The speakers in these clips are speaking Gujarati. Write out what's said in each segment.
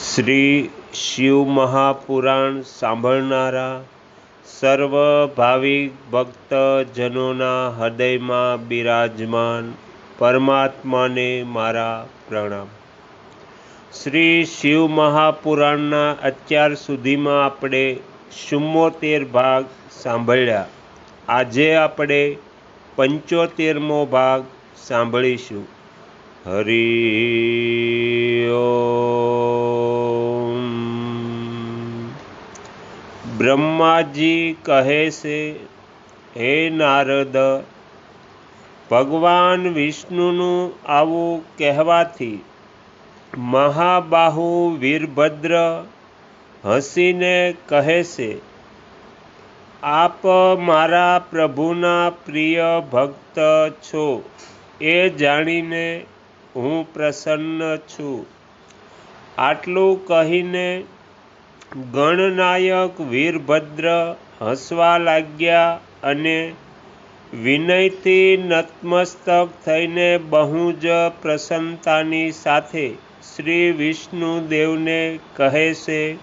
શ્રી શિવ મહાપુરાણ સાંભળનારા સર્વ ભાવિક ભક્તજનોના હૃદયમાં બિરાજમાન પરમાત્માને મારા પ્રણામ. શ્રી શિવ મહાપુરાણના અત્યાર સુધીમાં આપણે ચુમ્મોતેર ભાગ સાંભળ્યા. આજે આપણે પંચોતેરમો ભાગ સાંભળીશું. હરિ બ્રહ્માજી કહે છે હે નારદ ભગવાન વિષ્ણુનું આવું કહેવાથી મહાબાહુ વીરભદ્ર હસીને કહે છે, આપ મારા પ્રભુના પ્રિય ભક્ત છો, એ જાણીને હું પ્રસન્ન છું. આટલું કહીને ગણનાયક વીરભદ્ર હસવા લાગ્યા અને વિનયથી નતમસ્તક થઈને બહુ જ પ્રસન્નતાની સાથે શ્રી વિષ્ણુદેવને કહે છે,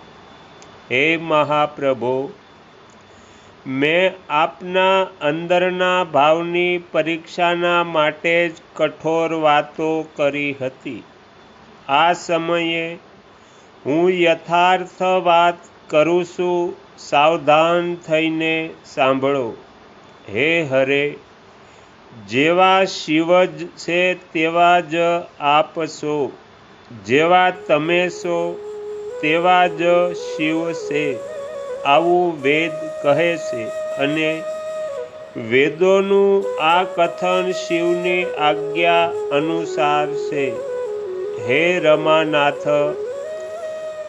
હે મહાપ્રભો મેં આપના અંદરના ભાવની પરીક્ષાના માટે જ કઠોર વાતો કરી હતી. આ સમયે હું યથાર્થ વાત કરું છું, સાવધાન થઈને સાંભળો. હે હરે, જેવા શિવ જ છે તેવા જ આપ છો. જેવા તમે છો તેવા જ શિવ છે. આવું વેદ કહે છે અને વેદોનું આ કથન શિવની આજ્ઞા અનુસાર છે. હે રમાનાથ,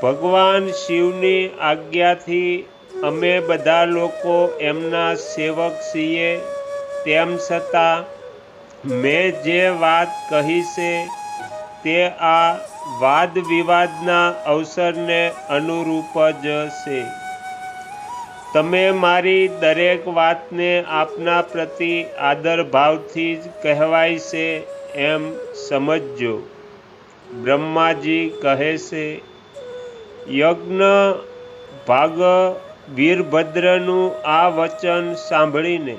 ભગવાન શિવની આજ્ઞાથી અમે બધા લોકો એમના સેવક છીએ. તેમ છતાં મેં જે વાત કહી છે તે આ વાદ વિવાદના અવસરને અનુરૂપ જ છે. તમે મારી દરેક વાતને આપના પ્રતિ આદર ભાવથી જ કહેવાય છે એમ સમજજો. બ્રહ્માજી કહે છે, યજ્ઞ ભાગ વીરભદ્રનું આ વચન સાંભળીને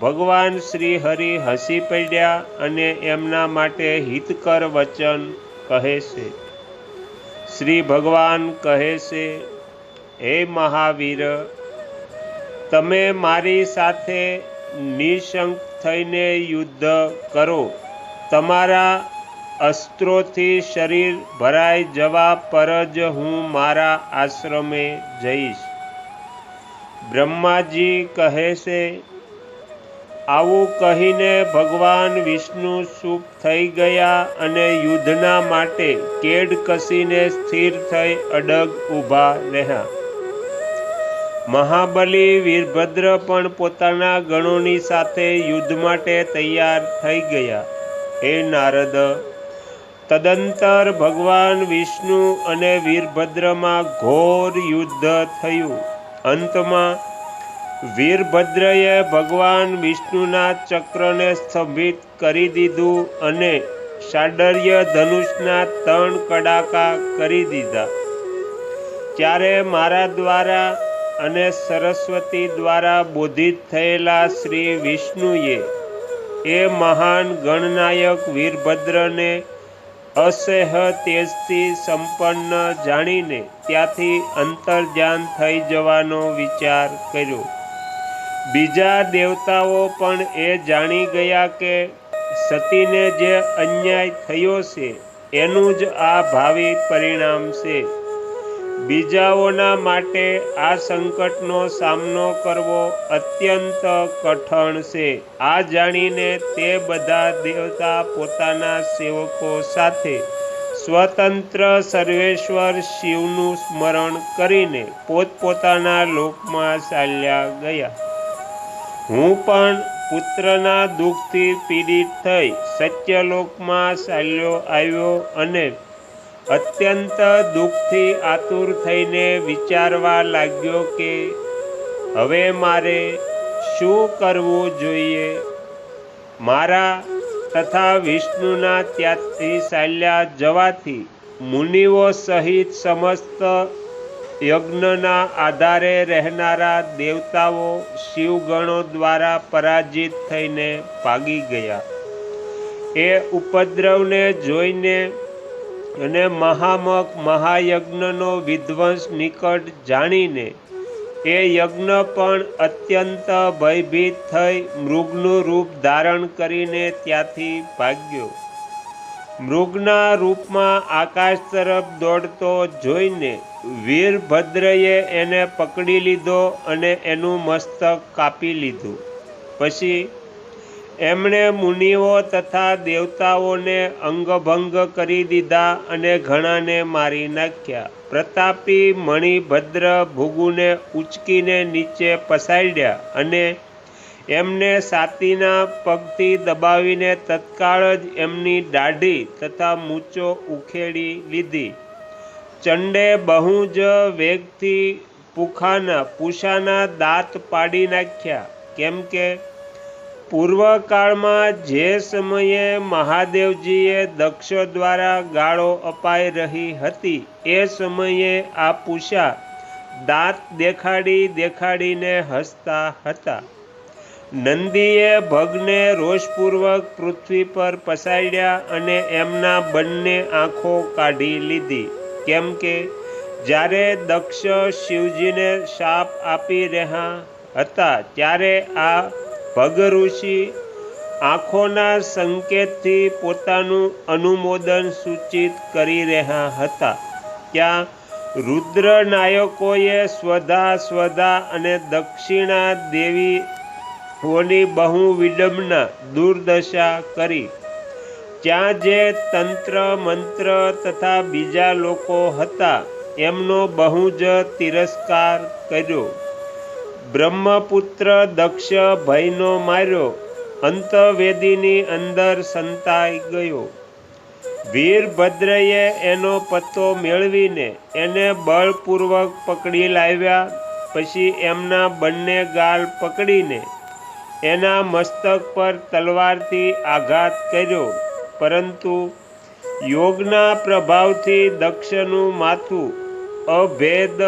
ભગવાન શ્રી હરિ હસી પડ્યા અને એમના માટે હિતકર વચન કહે છે. શ્રી ભગવાન કહે છે, હે મહાવીર તમે મારી સાથે નિશંક થઈને યુદ્ધ કરો. તમારા અસ્ત્રોથી શરીર ભરાઈ જવા પર જ હું મારા આશ્રમે જઈશ. બ્રહ્માજી કહે છે, આવું કહીને ભગવાન વિષ્ણુ સુખ થઈ ગયા અને યુદ્ધના માટે કેડ કસીને સ્થિર થઈ અડગ ઊભા રહ્યા. મહાબલી વીરભદ્ર પણ પોતાના ગણોની સાથે યુદ્ધ માટે તૈયાર થઈ ગયા. હે નારદ, તદંતર ભગવાન વિષ્ણુ અને વીરભદ્રમાં ઘોર યુદ્ધ થયું. અંતમાં વીરભદ્રએ ભગવાન વિષ્ણુના ચક્રને સ્તંભિત કરી દીધું અને સાડર્ય ધનુષના ત્રણ કડાકા કરી દીધા. ત્યારે મારા દ્વારા અને સરસ્વતી દ્વારા બોધિત થયેલા શ્રી વિષ્ણુએ એ મહાન ગણનાયક વીરભદ્રને અસહ તેજથી સંપન્ન જાણીને ત્યાંથી અંતર્જાન થઈ જવાનો વિચાર કર્યો. બીજા દેવતાઓ પણ એ જાણી ગયા કે સતીને જે અન્યાય થયો છે, એનું જ આ ભાવિ પરિણામ છે. બીજાઓના માટે આ સંકટનો સામનો કરવો અત્યંત કઠણ છે. આ જાણીને તે બધા દેવતા પોતાના સેવકો સાથે સ્વતંત્ર સર્વેશ્વર શિવનું સ્મરણ કરીને પોતપોતાના લોકમાં ચાલ્યા ગયા. હું પણ પુત્રના દુઃખથી પીડિત થઈ સત્યલોકમાં ચાલ્યો આવ્યો અને અત્યંત દુઃખથી આતુર થઈને વિચારવા લાગ્યો કે, હવે મારે શું કરવું જોઈએ? મારા તથા વિષ્ણુના ત્યાંથી ચાલ્યા જવાથી મુનિઓ સહિત સમસ્ત યજ્ઞના આધારે રહેનારા દેવતાઓ શિવગણો દ્વારા પરાજિત થઈને ભાગી ગયા. એ ઉપદ્રવને જોઈને અને મહામક મહાયજ્ઞનો વિધ્વંસ નિકટ જાણીને એ યજ્ઞ પણ અત્યંત ભયભીત થઈ મૃગનું રૂપ ધારણ કરીને ત્યાંથી ભાગ્યો. મૃગના રૂપમાં આકાશ તરફ દોડતો જોઈને વીરભદ્રએ એને પકડી લીધો અને એનું મસ્તક કાપી લીધું. પછી એમણે મુનિઓ તથા દેવતાઓને અંગભંગ કરી દીધા અને ઘણાને મારી નાખ્યા. પ્રતાપી મણિભદ્ર ભૂગુને ઉચકીને નીચે પસાડ્યા અને એમને સાતીના પગથી દબાવીને તત્કાળ જ એમની દાઢી તથા મૂછો ઉખેડી લીધી. ચંડે બહુ જ વેગથી પુખાના પૂષાના દાંત પાડી નાખ્યા. કેમ કે પૂર્વકાળમાં જે સમયે મહાદેવજીએ દક્ષ દ્વારા ગાળો અપાઈ રહી હતી, એ સમયે આ પૂષા દાંત દેખાડી દેખાડીને હસતા હતા. નંદીએ ભગને રોષપૂર્વક પૃથ્વી પર પસાડ્યા અને એમના બંને આંખો કાઢી લીધી. કેમ કે જ્યારે દક્ષ શિવજીને શાપ આપી રહ્યા હતા, ત્યારે આ ભગઋષિ આંખોના સંકેતથી પોતાનું અનુમોદન સૂચિત કરી રહ્યા હતા. ત્યાં રુદ્ર નાયકોએ સ્વધા સ્વધા અને દક્ષિણા દેવીઓની બહુ વિડંબના દુર્દશા કરી. ત્યાં જે તંત્ર, મંત્ર તથા બીજા લોકો હતા, એમનો બહુ જ તિરસ્કાર કર્યો. બ્રહ્મપુત્ર દક્ષ ભયનો માર્યો, અંતવેદીની અંદર સંતાઈ ગયો. વીરભદ્રએ એનો પત્તો મેળવીને એને બળપૂર્વક પકડી લાવ્યા, પછી એમના બંને ગાલ પકડીને એના મસ્તક પર તલવારથી આઘાત કર્યો. પરંતુ યોગના પ્રભાવથી દક્ષનું માથું અભેદ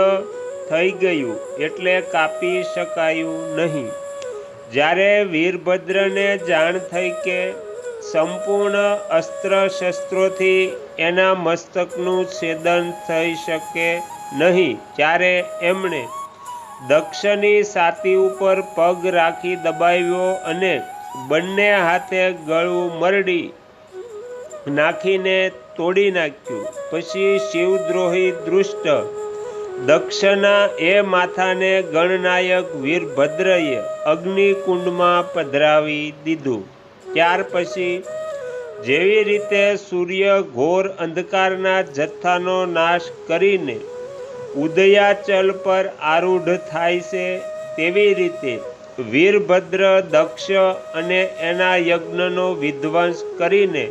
થઈ ગયું એટલે કાપી શકાયું નહીં. જ્યારે વીરભદ્રને જાણ થઈ કે સંપૂર્ણ અસ્ત્ર શસ્ત્રોથી એના મસ્તકનું છેદન થઈ શકે નહીં, ત્યારે એમણે દક્ષની સાતી ઉપર પગ રાખી દબાવ્યો અને બંને હાથે ગળું મરડી નાખીને તોડી નાખ્યું. પછી શિવદ્રોહી દૃષ્ટ દક્ષના એ માથાને ગણનાયક વીરભદ્રએ અગ્નિકુંડમાં પધરાવી દીધું. ત્યાર પછી જેવી રીતે સૂર્ય ઘોર અંધકારના જથ્થાનો નાશ કરીને ઉદયાચલ પર આરૂઢ થાય છે, તેવી રીતે વીરભદ્ર દક્ષ અને એના યજ્ઞનો વિધ્વંસ કરીને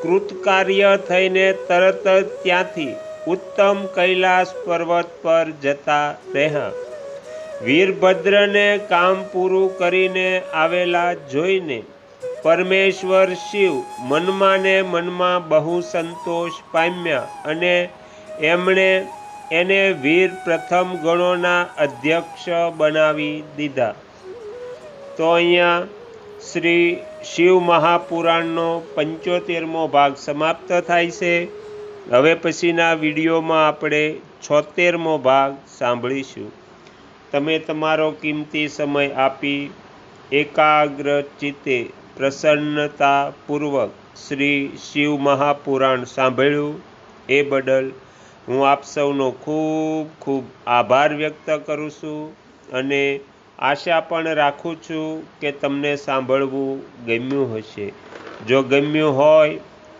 કૃતકાર્ય થઈને તરત જ ત્યાંથી ઉત્તમ કૈલાસ પર્વત પર જતા રહ્યા વીરભદ્રને કામ પૂરું કરીને આવેલા જોઈને પરમેશ્વર શિવ મનમાં મનમાં બહુ સંતોષ પામ્યા અને એમણે એને વીર પ્રથમ ગણોના અધ્યક્ષ બનાવી દીધા. તો અહીંયા શ્રી શિવ મહાપુરાણનો પંચોતેરમો ભાગ સમાપ્ત થાય છે. હવે પછીના વિડીયોમાં આપણે છોતેરમો ભાગ સાંભળીશું. તમે તમારો કિંમતી સમય આપી એકાગ્ર ચિત્તે પ્રસન્નતાપૂર્વક શ્રી શિવ મહાપુરાણ સાંભળ્યું. એ બદલ હું આપ સૌનો ખૂબ ખૂબ આભાર વ્યક્ત કરું છું અને આશા પણ રાખું છું કે તમને સાંભળવું ગમ્યું હશે. જો ગમ્યું હોય